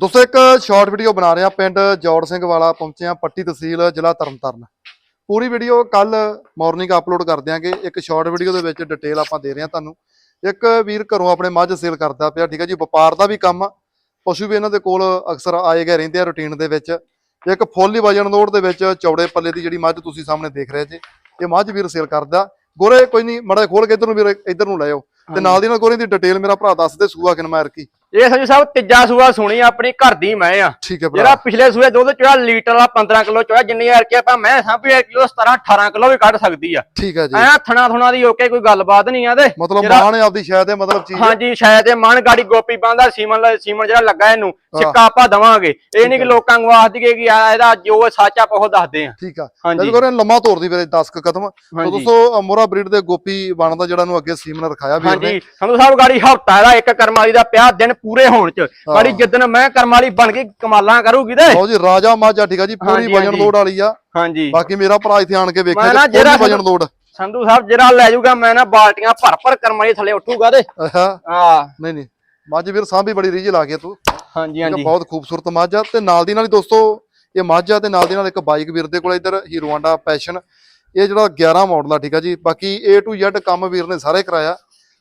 ਦੋਸਤੋ ਇੱਕ short video ਬਣਾ ਰਹੇ ਪਿੰਡ ਜੋੜ ਸਿੰਘ ਵਾਲਾ ਪਹੁੰਚੇ ਆ ਪੱਟੀ ਤਹਿਸੀਲ ਜ਼ਿਲ੍ਹਾ ਤਰਨਤਾਰਨ। ਪੂਰੀ ਵੀਡੀਓ ਕੱਲ ਮਾਰਨਿੰਗ ਅਪਲੋਡ ਕਰ ਦਿਆਂਗੇ। ਇੱਕ ਸ਼ਾਰਟ ਵੀਡੀਓ ਦੇ ਵਿੱਚ ਡਿਟੇਲ ਆਪਾਂ ਦੇ ਰਹੇ ਆ ਤੁਹਾਨੂੰ। ਇੱਕ ਵੀਰ ਘਰੋਂ ਆਪਣੇ ਮੱਝ ਸੇਲ ਕਰਦਾ ਪਿਆ ਠੀਕ ਹੈ ਜੀ? ਵਪਾਰ ਦਾ ਵੀ ਕੰਮ ਆ। ਪਸ਼ੂ ਵੀ ਇਹਨਾਂ ਦੇ ਕੋਲ ਅਕਸਰ ਆਏ ਗਏ ਰਹਿੰਦੇ ਆ ਰੁਟੀਨ ਦੇ ਵਿੱਚ। ਇੱਕ ਫੁੱਲੀ ਵਜਨ ਲੋਡ ਦੇ ਵਿੱਚ ਚੌੜੇ ਪੱਲੇ ਦੀ ਜਿਹੜੀ ਮੱਝ ਤੁਸੀਂ ਸਾਹਮਣੇ ਦੇਖ ਰਹੇ ਜੀ ਇਹ ਮੱਝ ਵੀਰ ਸੇਲ ਕਰਦਾ। ਗੋਰੇ ਕੋਈ ਨਹੀਂ ਮੜਾ ਖੋਲ ਕੇ ਇਧਰ ਨੂੰ ਵੀਰ ਇੱਧਰ ਨੂੰ ਲੈ ਆਓ। ਤੇ ਨਾਲ ਦੀ ਨਾਲ ਗੋਰੇ ਦੀ ਡਿਟੇਲ ਮੇਰਾ ਭਰਾ ਦੱਸ ਦੇ ਸੂਆ ਕਿਨ ਮਾਰ ਕੀ ਇਹ ਸੰਜੂ ਸਾਹਿਬ ਤੀਜਾ ਸੂਆ ਸੁਣੀ ਆਪਣੀ ਘਰ ਦੀ ਮੈਂ ਆ। ਠੀਕ ਹੈ ਜਿਹੜਾ ਪਿਛਲੇ ਸੂਏ ਦੁੱਧ ਚੋਇਆ ਲੀਟਰ ਵਾਲਾ 15 ਕਿਲੋ ਚੋਇਆ ਜਿੰਨੀ ਯਾਰ ਕਿ ਆਪਾਂ ਮੈਂ ਸਾਂਭੀ 1 ਕਿਲੋ 17 18 ਕਿਲੋ ਵੀ ਕੱਢ ਸਕਦੀ ਆ। ਠੀਕ ਹੈ ਜੀ। ਐ ਥਣਾ ਥੁਣਾ ਦੀ ਓਕੇ ਕੋਈ ਗੱਲਬਾਤ ਨਹੀਂ ਆ ਤੇ। ਮਤਲਬ ਜਿਹੜਾ- ਮਾਂ ਨੇ ਆਪਦੀ ਸ਼ਾਇਦ ਇਹ ਮਤਲਬ ਚੀਜ਼। ਹਾਂਜੀ ਸ਼ਾਇਦ ਇਹ ਮਨ ਗਾੜੀ ਗੋਪੀ ਪਾਉਂਦਾ ਸੀਮਨ ਸੀਮਨ ਜਿਹੜਾ ਲੱਗਾ ਇਹਨੂੰ। ਸਿੱਕਾ ਆਪਾਂ ਦਵਾਂਗੇ। ਇਹ ਨਹੀਂ ਕਿ ਲੋਕਾਂ ਨੂੰ ਆਖ ਦਈਏ ਕਿ ਆ ਇਹਦਾ ਜੋ ਸੱਚ ਆਪਾਂ ਉਹ ਦੱਸਦੇ ਆ। ਠੀਕ ਆ। ਹਾਂਜੀ। ਜਦੋਂ ਕੋਰੇ ਲੰਮਾ ਤੋਰਦੀ ਵੀਰੇ 10 ਕ ਕਦਮ। ਤਾਂ ਦੋਸਤੋ ਮੋਰਾ ਬਰੀਡ ਦੇ ਗੋਪੀ ਬਣਦਾ ਜਿਹੜਾ ਨੂੰ ਅੱਗੇ ਸੀਮਨ ਰਖਾਇਆ ਵੀਰ ਨੇ ਹਾਂਜੀ ਸੰਧੂ ਸਾਹਿਬ ਗਾੜੀ ਹਫਤਾ ਦਾ ਇੱਕ ਕਰਮ ਵਾਲੀ ਦਾ ਪਿਆ ਦਿਨ ਪੂਰੇ ਹੋਣ ਚ। ਗਾੜੀ ਜਿੱਦਣ ਮੈਂ ਕਰਮ ਵਾਲੀ ਬਣ ਕੇ ਕਮਾਲਾਂ ਕਰੂਗੀ ਤੇ। ਲਓ ਜੀ ਰਾਜਾ ਮਾਝਾ ਠੀਕ ਆ ਜੀ ਪੂਰੀ ਵਜਨ। ਲੋਡ ਵਾਲੀ ਆ। ਹਾਂਜੀ। ਬਾਕੀ ਮੇਰਾ ਭਰਾ ਇੱਥੇ ਆਣ ਕੇ ਜਿਹੜਾ ਪੂਰੀ ਵਜਨ ਲੋਡ। ਸੰਧੂ ਸਾਹਿਬ ਜਿਹੜਾ ਲੈ ਜਾਊਗਾ ਮੈਂ ਨਾ ਬਾਲਟੀਆਂ ਭਰ ਭਰ ਕਰਮ ਵਾਲੀ ਥੱਲੇ ਉੱਠੂਗਾ ਤੇ। ਆ ਨਹੀਂ ਨਹੀਂ। ਮੱਝ ਵੀਰ ਸਾਂਭੀ ਬੜੀ ਰੀਝ ਲਾ ਗਿਆ ਤੂੰ। ਹਾਂਜੀ ਹਾਂਜੀ। ਬਹੁਤ ਖੂਬਸੂਰਤ ਮੱਝ ਆ ਤੇ ਨਾਲ ਦੀ ਨਾਲ ਹੀ ਦੋਸਤੋ ਇਹ ਮੱਝ ਆ ਤੇ ਨਾਲ ਦੀ ਨਾਲ ਇੱਕ ਬਾਈਕ ਵੀਰ ਦੇ ਕੋਲ ਇੱਧਰ ਹੀਰੋ ਹਾਂਡਾ ਪੈਸ਼ਨ। ਇਹ ਜਿਹੜਾ 11 ਮਾਡਲ ਆ ਠੀਕ ਆ ਜੀ। ਬਾਕੀ A to Z ਕੰਮ ਵੀਰ ਨੇ ਸਾਰੇ ਕਰਾਇਆ।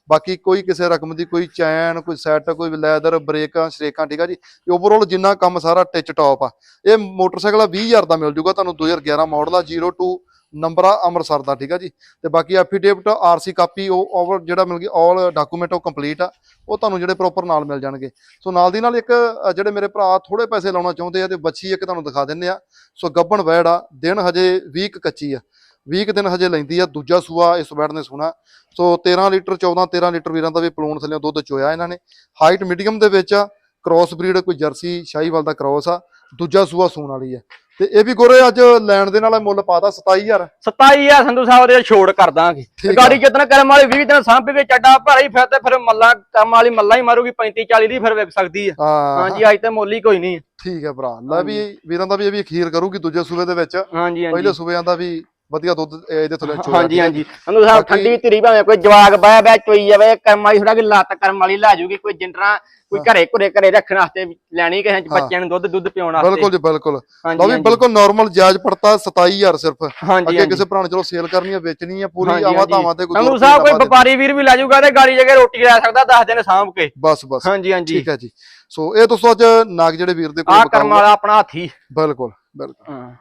ਬਾਕੀ ਕੋਈ ਕਿਸੇ ਰਕਮ ਦੀ ਕੋਈ ਚੈਨ, ਕੋਈ ਸੈੱਟ ਕੋਈ ਲੈਦਰ ਬ੍ਰੇਕਾਂ, ਸ਼ਰੇਕਾਂ, ਠੀਕ ਆ ਜੀ? ਓਵਰਆਲ ਜਿੰਨਾ ਕੰਮ ਸਾਰਾ ਟਿਚ ਟੌਪ ਆ। ਇਹ ਮੋਟਰਸਾਈਕਲ ਆ 20000 ਦਾ ਮਿਲ ਜੂਗਾ ਤੁਹਾਨੂੰ 2011 ਮਾਡਲ ਆ 02 ਨੰਬਰ ਆ ਅੰਮ੍ਰਿਤਸਰ ਦਾ, ਠੀਕ ਆ ਜੀ? ਤੇ ਬਾਕੀ ਐਫੀਡੇਵਿਟ ਆਰਸੀ ਕਾਪੀ ਉਹ ਓਵਰ ਜਿਹੜਾ ਮਿਲ ਗਈ ਆਲ ਡਾਕੂਮੈਂਟ ਉਹ ਕੰਪਲੀਟ ਆ। ਉਹ ਤੁਹਾਨੂੰ ਜਿਹੜੇ ਪ੍ਰੋਪਰ ਨਾਲ ਮਿਲ ਜਾਣਗੇ। ਸੋ ਨਾਲ ਦੀ ਨਾਲ ਇੱਕ ਜਿਹੜੇ ਮੇਰੇ ਭਰਾ ਥੋੜੇ ਪੈਸੇ ਲਾਉਣਾ ਚਾਹੁੰਦੇ ਆ, ਤੇ ਬੱਚੀ ਇੱਕ ਤੁਹਾਨੂੰ ਦਿਖਾ ਦਿੰਨੇ ਆ। ਸੋ ਗੱਬਣ ਵੈੜ ਆ, ਦਿਨ ਹਜੇ 20 ਕੱਚੀ ਆ। 20 ਕੁ ਦਿਨ ਹਜੇ ਲੈਂਦੀ ਆ ਦੂਜਾ ਸੂਆ ਇਸ ਵੈੜ ਨੇ ਸੁਣਾ। ਸੋ 13 ਲੀਟਰ 14 13 ਲੀਟਰ ਵੀਰਾਂ ਦਾ ਵੀ ਪਲੂਣ ਥੱਲੇ ਦੁੱਧ ਚੋਇਆ ਇਹਨਾਂ ਨੇ। ਹਾਈਟ ਮੀਡੀਅਮ ਦੇ ਵਿੱਚ ਆ ਕ੍ਰਾਸ ਬਰੀਡ ਕੋਈ ਜਰਸੀ ਸ਼ਾਹੀਵਾਲ ਦਾ ਕ੍ਰਾਸ ਆ ਦੂਜਾ ਸੂਆ ਸੂਣ ਵਾਲੀ ਆ। ਤੇ ਇਹ ਵੀ ਗੋਰੇ ਅੱਜ ਲੈਣ ਦੇ ਨਾਲ ਮੁੱਲ ਪਾਤਾ 27000 27 ਆ ਸੰਧੂ ਸਾਹਿਬ ਦੇ ਛੋੜ ਕਰ ਦਾਂਗੇ। ਗਾੜੀ ਜਿੱਦਣ ਕਰਮ ਵਾਲੀ 20 ਦਿਨ ਸਾਂਭੇ ਵਿੱਚ ਅੱਡਾ ਭਰਾ ਫਿਰ ਤੇ ਫਿਰ ਮੱਲਾ ਕਰਮ ਵਾਲੀ ਮੱਲਾ ਹੀ ਮਾਰੂਗੀ 35 40 ਦੀ ਫਿਰ ਵਿਕ ਸਕਦੀ ਆ। ਹਾਂ। ਹਾਂਜੀ ਅੱਜ ਤੇ ਮੁੱਲ ਹੀ ਕੋਈ ਨਹੀਂ ਠੀਕ ਹੈ ਭਰਾ। ਲੈ ਵੀ ਵੀਰਾਂ ਦਾ ਵੀ ਇਹ ਵੀ ਅਖੀਰ ਕਰੂਗੀ ਦੂਜੇ ਸੂਬੇ ਦੇ ਵਿੱਚ। ਹਾਂਜੀ ਹਾਂਜੀ। ਪਹਿਲੇ ਸੂਬਿਆਂ ਦਾ ਵੀ ਵਧੀਆ ਦੁੱਧ ਇਹਦੇ ਥੱਲੇ ਚੋਇਆ ਹਾਂਜੀ ਹਾਂਜੀ। ਸੰਧੂ ਸਾਹਿਬ ਠੰਡੀ ਧੀਰੀ ਭਾਵੇਂ ਕੋਈ ਜਵਾਗ ਬਾਇਆ ਬੈ ਚੋਈ ਜਾਵੇ ਕਰਮ ਵਾਲੀ ਥੋੜਾ ਕਿ ਲੱਤ ਕਰਮ ਵਾਲੀ ਲੈ ਜੂਗੀ ਕੋਈ ਜਿੰਦਰਾ ਕੋਈ ਘਰੇ ਘਰੇ ਘਰੇ ਰੱਖਣ ਵਾਸਤੇ ਲੈਣੀ ਕਿਸੇ ਹਾਂ। ਬੱਚਿਆਂ ਨੂੰ ਦੁੱਧ ਦੁੱਧ ਪਿਉਣ ਵਾਸਤੇ। ਬਿਲਕੁਲ ਜੀ ਬਿਲਕੁਲ। ਲਓ ਵੀ। ਬਿਲਕੁਲ ਨਾਰਮਲ ਜਾਇਜ਼ ਪੜਤਾ 27000 ਸਿਰਫ। ਅੱਗੇ ਕਿਸੇ ਭਰਾ ਨੇ ਚਲੋ ਸੇਲ ਕਰਨੀ ਹੈ ਵੇਚਣੀ ਹੈ ਪੂਰੀ ਆਵਾ। ਧਾਵਾਂ ਤੇ ਕੋਈ ਦੋ ਸਾਹਿਬ ਕੋਈ ਵਪਾਰੀ ਵੀਰ ਵੀ ਲੈ ਜੂਗਾ ਤੇ ਗਾੜੀ ਜਗੇ ਰੋਟੀ ਲੈ ਸਕਦਾ 10 ਦਿਨ ਸਾਂਭ ਕੇ। ਬਸ ਬਸ। ਹਾਂਜੀ ਹਾਂਜੀ। ਠੀਕ ਹੈ ਜੀ। ਸੋ ਇਹ ਦੋਸਤੋ ਅੱਜ ਨਾਗ ਜਿਹੜੇ ਵੀਰ ਦੇ ਆ ਕੋਲ ਕਰਮ ਵਾਲਾ ਆਪਣਾ ਹਾਥੀ। ਬਿਲਕੁਲ ਬਿਲਕੁਲ। ਹਾਂ।